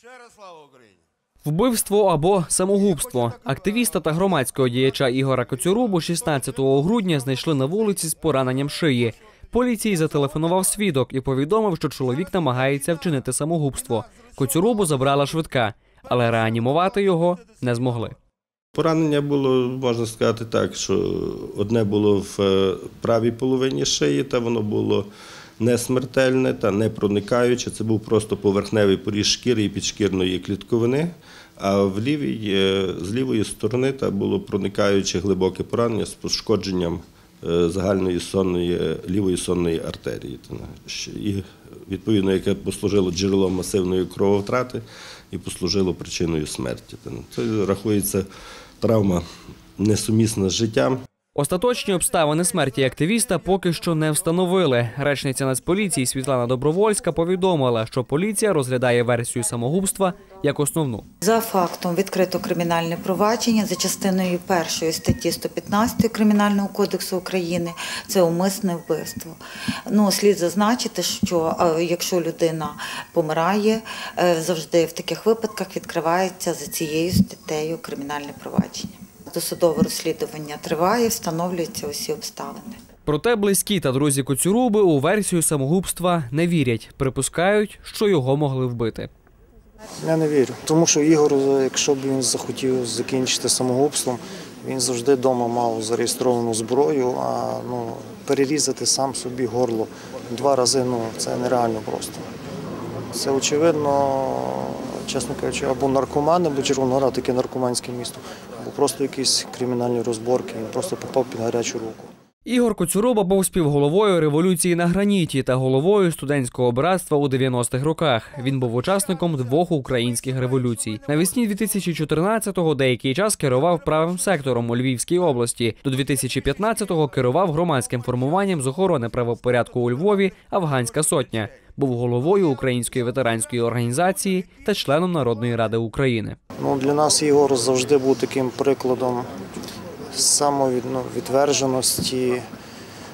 Ще раз слава Україні! Вбивство або самогубство активіста та громадського діяча Ігора Коцюрубу 16 грудня знайшли на вулиці з пораненням шиї. Поліції зателефонував свідок і повідомив, що чоловік намагається вчинити самогубство. Коцюрубу забрала швидка, але реанімувати його не змогли. Поранення було, можна сказати так, що одне було в е, правій половині шиї, та воно було не смертельне та не проникаюче. Це був просто поверхневий поріз шкіри і підшкірної клітковини. А в лівій, е, з лівої сторони та було проникаюче глибоке поранення з пошкодженням е, загальної сонної лівої сонної артерії. І відповідно, яке послужило джерелом масивної крововтрати і послужило причиною смерті. Це рахується травма несумісна з життям. Остаточні обставини смерті активіста поки що не встановили. Речниця Нацполіції Світлана Добровольська повідомила, що поліція розглядає версію самогубства як основну. За фактом відкрито кримінальне провадження за частиною першої статті 115 Кримінального кодексу України це умисне вбивство. Ну, слід зазначити, що е, якщо людина помирає, е, завжди в таких випадках відкривається за цією статтею кримінальне провадження. Досудове розслідування триває, встановлюються усі обставини. Проте близькі та друзі Коцюруби у версію самогубства не вірять, припускають, що його могли вбити. Я не вірю. Тому що Ігор, якщо б він захотів закінчити самогубством, він завжди вдома мав зареєстровану зброю, а ну, перерізати сам собі горло два рази ну, це нереально просто. Це очевидно, чесно кажучи, або наркоман, або Червоноград, таке наркоманське місто, просто якісь кримінальні розборки, він просто попав під гарячу руку. Ігор Коцюруба був співголовою революції на граніті та головою студентського братства у 90-х роках. Він був учасником двох українських революцій. Навесні 2014-го деякий час керував правим сектором у Львівській області. До 2015-го керував громадським формуванням з охорони правопорядку у Львові Афганська сотня. Був головою української ветеранської організації та членом Народної ради України. Ну, для нас Ігор завжди був таким прикладом самовідверженості.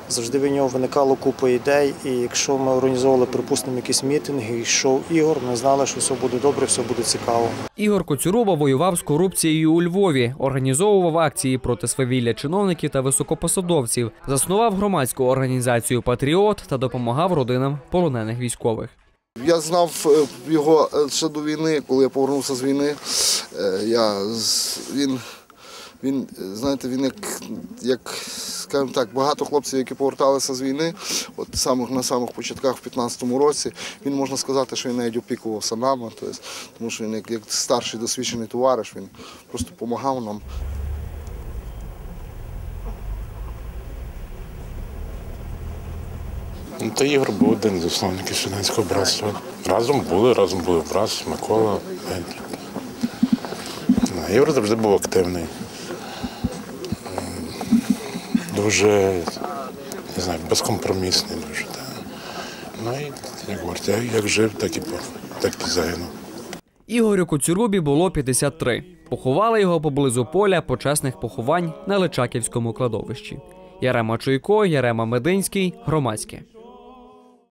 Завжди від нього виникало купа ідей, і якщо ми організовували, припустимо, якісь мітинги, йшов Ігор, ми знали, що все буде добре, все буде цікаво. Ігор Коцюруба воював з корупцією у Львові, організовував акції проти свавілля чиновників та високопосадовців, заснував громадську організацію Патріот та допомагав родинам полонених військових. Я знав е, його е, ще до війни, коли я повернувся з війни. Е, Я, він, він, знаєте, він як, як скажімо так, багато хлопців, які поверталися з війни, от самих, на самих початках в 15-му році, він можна сказати, що він навіть опікувався нами, тобто, тому що він як, як старший досвідчений товариш, він просто допомагав нам. Ну, Та Ігор був один з засновників студентського братства. Разом були, разом були брат, Микола. Ну, Ігор завжди був активний. Дуже, не знаю, безкомпромісний дуже. Так. Ну і як говорить, як- жив, так і, так і загинув. Ігорю Коцюрубі було 53. Поховали його поблизу поля почесних поховань на Личаківському кладовищі. Ярема Чуйко, Ярема Мединський, громадське.